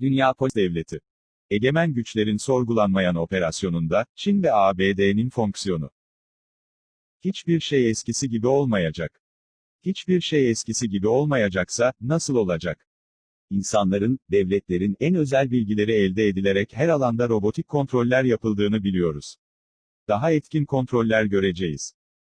Dünya Polis Devleti. Egemen güçlerin sorgulanmayan operasyonunda, Çin ve ABD'nin fonksiyonu. Hiçbir şey eskisi gibi olmayacak. Hiçbir şey eskisi gibi olmayacaksa, nasıl olacak? İnsanların, devletlerin en özel bilgileri elde edilerek her alanda robotik kontroller yapıldığını biliyoruz. Daha etkin kontroller göreceğiz.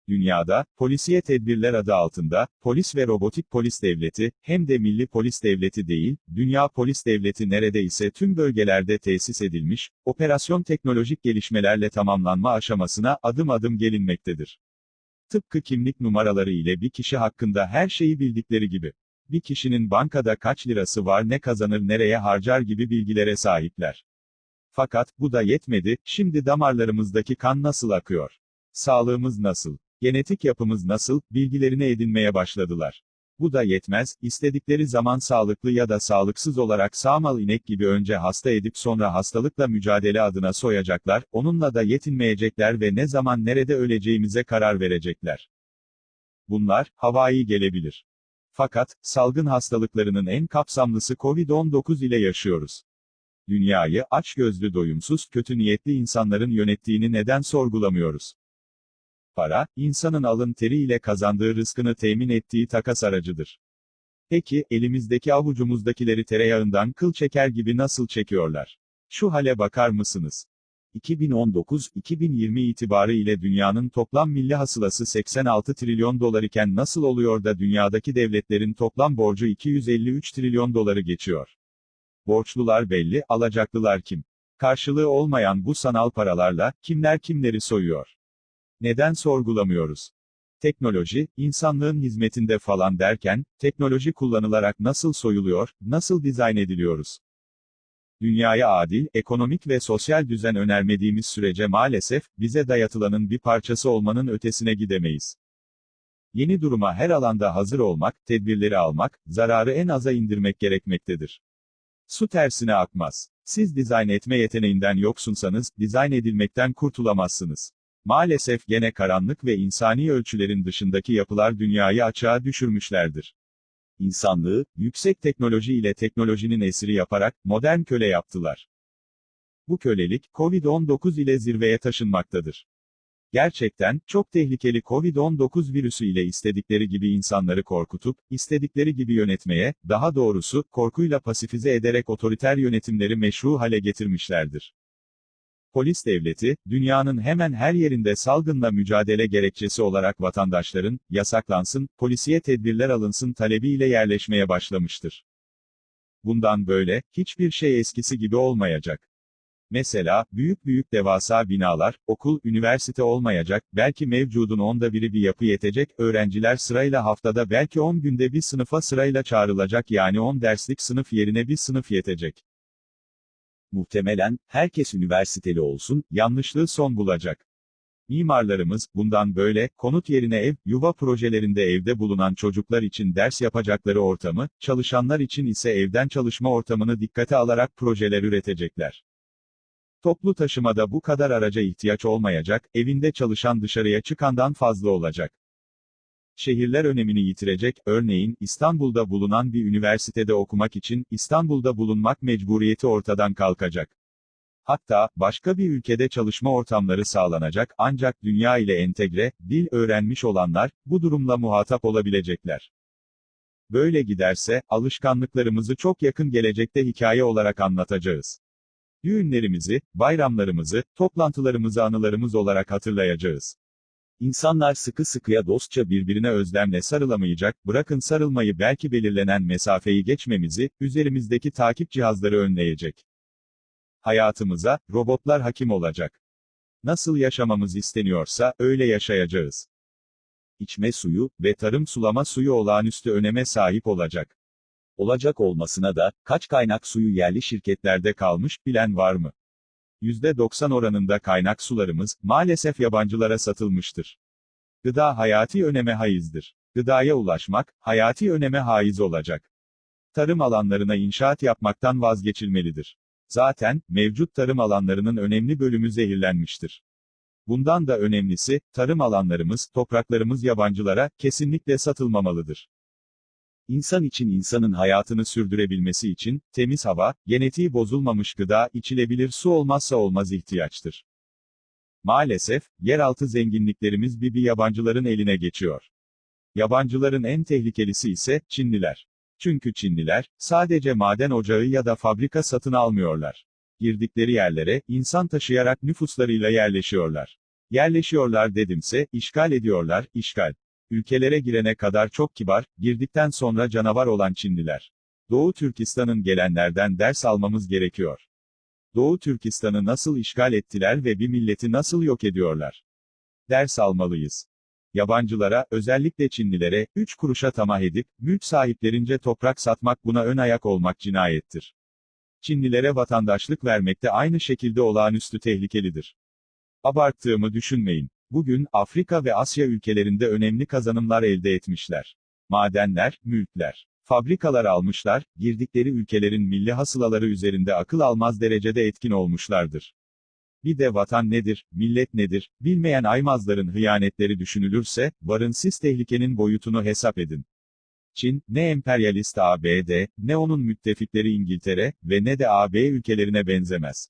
Dünyada, polisiye tedbirler adı altında, polis ve robotik polis devleti, hem de milli polis devleti değil, dünya polis devleti neredeyse tüm bölgelerde tesis edilmiş, operasyon teknolojik gelişmelerle tamamlanma aşamasına adım adım gelinmektedir. Tıpkı kimlik numaraları ile bir kişi hakkında her şeyi bildikleri gibi. Bir kişinin bankada kaç lirası var ne kazanır nereye harcar gibi bilgilere sahipler. Fakat, bu da yetmedi, şimdi damarlarımızdaki kan nasıl akıyor? Sağlığımız nasıl? Genetik yapımız nasıl, bilgilerini edinmeye başladılar. Bu da yetmez, istedikleri zaman sağlıklı ya da sağlıksız olarak sağmal inek gibi önce hasta edip sonra hastalıkla mücadele adına soyacaklar, onunla da yetinmeyecekler ve ne zaman nerede öleceğimize karar verecekler. Bunlar, havai gelebilir. Fakat, salgın hastalıklarının en kapsamlısı COVID-19 ile yaşıyoruz. Dünyayı, açgözlü doyumsuz, kötü niyetli insanların yönettiğini neden sorgulamıyoruz? Para, insanın alın teriyle kazandığı rızkını temin ettiği takas aracıdır. Peki, elimizdeki avucumuzdakileri tereyağından kıl çeker gibi nasıl çekiyorlar? Şu hale bakar mısınız? 2019-2020 itibarı ile dünyanın toplam milli hasılası 86 trilyon dolar iken nasıl oluyor da dünyadaki devletlerin toplam borcu 253 trilyon doları geçiyor? Borçlular belli, alacaklılar kim? Karşılığı olmayan bu sanal paralarla, kimler kimleri soyuyor? Neden sorgulamıyoruz? Teknoloji, insanlığın hizmetinde falan derken, teknoloji kullanılarak nasıl soyuluyor, nasıl dizayn ediliyoruz? Dünyaya adil, ekonomik ve sosyal düzen önermediğimiz sürece maalesef, bize dayatılanın bir parçası olmanın ötesine gidemeyiz. Yeni duruma her alanda hazır olmak, tedbirleri almak, zararı en aza indirmek gerekmektedir. Su tersine akmaz. Siz dizayn etme yeteneğinden yoksunsanız, dizayn edilmekten kurtulamazsınız. Maalesef gene karanlık ve insani ölçülerin dışındaki yapılar dünyayı açığa düşürmüşlerdir. İnsanlığı, yüksek teknoloji ile teknolojinin esiri yaparak, modern köle yaptılar. Bu kölelik, Covid-19 ile zirveye taşınmaktadır. Gerçekten, çok tehlikeli Covid-19 virüsü ile istedikleri gibi insanları korkutup, istedikleri gibi yönetmeye, daha doğrusu, korkuyla pasifize ederek otoriter yönetimleri meşru hale getirmişlerdir. Polis devleti, dünyanın hemen her yerinde salgınla mücadele gerekçesi olarak vatandaşların, yasaklansın, polisiye tedbirler alınsın talebiyle yerleşmeye başlamıştır. Bundan böyle, hiçbir şey eskisi gibi olmayacak. Mesela, büyük büyük devasa binalar, okul, üniversite olmayacak, belki mevcudun onda biri bir yapı yetecek, öğrenciler sırayla haftada belki 10 günde bir sınıfa sırayla çağrılacak yani 10 derslik sınıf yerine bir sınıf yetecek. Muhtemelen, herkes üniversiteli olsun, yanlışlığı son bulacak. Mimarlarımız, bundan böyle, konut yerine ev, yuva projelerinde evde bulunan çocuklar için ders yapacakları ortamı, çalışanlar için ise evden çalışma ortamını dikkate alarak projeler üretecekler. Toplu taşımada bu kadar araca ihtiyaç olmayacak, evinde çalışan dışarıya çıkandan fazla olacak şehirler önemini yitirecek, örneğin, İstanbul'da bulunan bir üniversitede okumak için, İstanbul'da bulunmak mecburiyeti ortadan kalkacak. Hatta, başka bir ülkede çalışma ortamları sağlanacak, ancak dünya ile entegre, dil öğrenmiş olanlar, bu durumla muhatap olabilecekler. Böyle giderse, alışkanlıklarımızı çok yakın gelecekte hikaye olarak anlatacağız. Düğünlerimizi, bayramlarımızı, toplantılarımızı anılarımız olarak hatırlayacağız. İnsanlar sıkı sıkıya dostça birbirine özlemle sarılamayacak, bırakın sarılmayı belki belirlenen mesafeyi geçmemizi, üzerimizdeki takip cihazları önleyecek. Hayatımıza, robotlar hakim olacak. Nasıl yaşamamız isteniyorsa, öyle yaşayacağız. İçme suyu ve tarım sulama suyu olağanüstü öneme sahip olacak. Olacak olmasına da, kaç kaynak suyu yerli şirketlerde kalmış, bilen var mı? %90 oranında kaynak sularımız, maalesef yabancılara satılmıştır. Gıda hayati öneme haizdir. Gıdaya ulaşmak, hayati öneme haiz olacak. Tarım alanlarına inşaat yapmaktan vazgeçilmelidir. Zaten, mevcut tarım alanlarının önemli bölümü zehirlenmiştir. Bundan da önemlisi, tarım alanlarımız, topraklarımız yabancılara, kesinlikle satılmamalıdır. İnsan için insanın hayatını sürdürebilmesi için, temiz hava, genetiği bozulmamış gıda, içilebilir su olmazsa olmaz ihtiyaçtır. Maalesef, yeraltı zenginliklerimiz bir bir yabancıların eline geçiyor. Yabancıların en tehlikelisi ise, Çinliler. Çünkü Çinliler, sadece maden ocağı ya da fabrika satın almıyorlar. Girdikleri yerlere, insan taşıyarak nüfuslarıyla yerleşiyorlar. Yerleşiyorlar dedimse, işgal ediyorlar, işgal. Ülkelere girene kadar çok kibar, girdikten sonra canavar olan Çinliler. Doğu Türkistan'ın gelenlerden ders almamız gerekiyor. Doğu Türkistan'ı nasıl işgal ettiler ve bir milleti nasıl yok ediyorlar? Ders almalıyız. Yabancılara, özellikle Çinlilere, 3 kuruşa tamah edip, mülk sahiplerince toprak satmak buna ön ayak olmak cinayettir. Çinlilere vatandaşlık vermek de aynı şekilde olağanüstü tehlikelidir. Abarttığımı düşünmeyin. Bugün, Afrika ve Asya ülkelerinde önemli kazanımlar elde etmişler. Madenler, mülkler, fabrikalar almışlar, girdikleri ülkelerin milli hasılaları üzerinde akıl almaz derecede etkin olmuşlardır. Bir de vatan nedir, millet nedir, bilmeyen aymazların hıyanetleri düşünülürse, varın siz tehlikenin boyutunu hesap edin. Çin, ne emperyalist ABD, ne onun müttefikleri İngiltere ve ne de AB ülkelerine benzemez.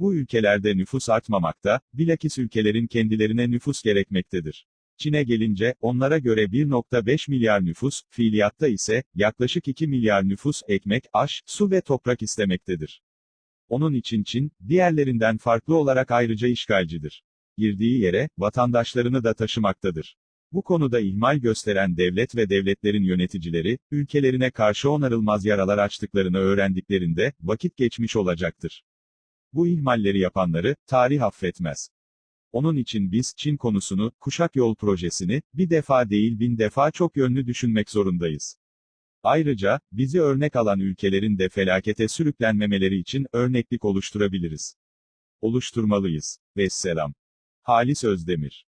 Bu ülkelerde nüfus artmamakta, bilakis ülkelerin kendilerine nüfus gerekmektedir. Çin'e gelince, onlara göre 1.5 milyar nüfus, fiiliyatta ise, yaklaşık 2 milyar nüfus, ekmek, aş, su ve toprak istemektedir. Onun için Çin, diğerlerinden farklı olarak ayrıca işgalcidir. Girdiği yere, vatandaşlarını da taşımaktadır. Bu konuda ihmal gösteren devlet ve devletlerin yöneticileri, ülkelerine karşı onarılmaz yaralar açtıklarını öğrendiklerinde, vakit geçmiş olacaktır. Bu ihmalleri yapanları, tarih affetmez. Onun için biz, Çin konusunu, kuşak yol projesini, bir defa değil bin defa çok yönlü düşünmek zorundayız. Ayrıca, bizi örnek alan ülkelerin de felakete sürüklenmemeleri için örneklik oluşturabiliriz. Oluşturmalıyız. Vesselam. Halis Özdemir